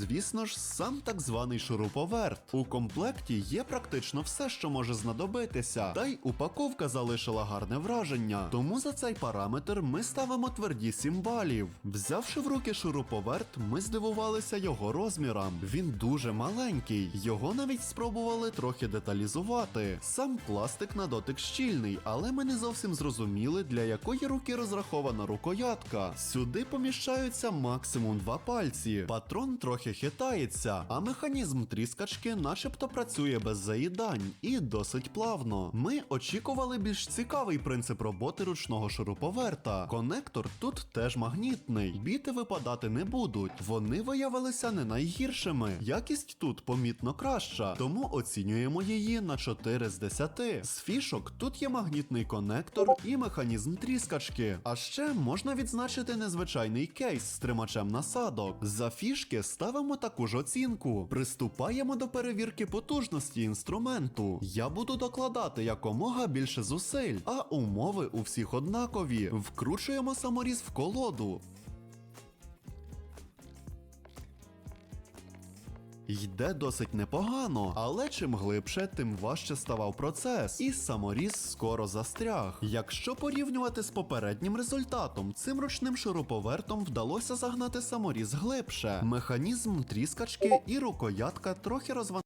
Звісно ж, сам так званий шуруповерт. У комплекті є практично все, що може знадобитися, та й упаковка залишила гарне враження. Тому за цей параметр ми ставимо тверді 7 балів. Взявши в руки шуруповерт, ми здивувалися його розмірам. Він дуже маленький, його навіть спробували трохи деталізувати. Сам пластик на дотик щільний, але ми не зовсім зрозуміли, для якої руки розрахована рукоятка. Сюди поміщаються максимум два пальці. Патрон трохи хитається, а механізм тріскачки начебто працює без заїдань і досить плавно. Ми очікували більш цікавий принцип роботи ручного шуруповерта. Конектор тут теж магнітний. Біти випадати не будуть. Вони виявилися не найгіршими. Якість тут помітно краща, тому оцінюємо її на 4 з 10. З фішок тут є магнітний конектор і механізм тріскачки. А ще можна відзначити незвичайний кейс з тримачем насадок. За фішки ставимо таку ж оцінку. Приступаємо до перевірки потужності інструменту. Я буду докладати якомога більше зусиль, а умови у всіх однакові. Вкручуємо саморіз в колоду. Йде досить непогано, але чим глибше, тим важче ставав процес, і саморіз скоро застряг. Якщо порівнювати з попереднім результатом, цим ручним шуруповертом вдалося загнати саморіз глибше. Механізм тріскачки і рукоятка трохи розвантажені.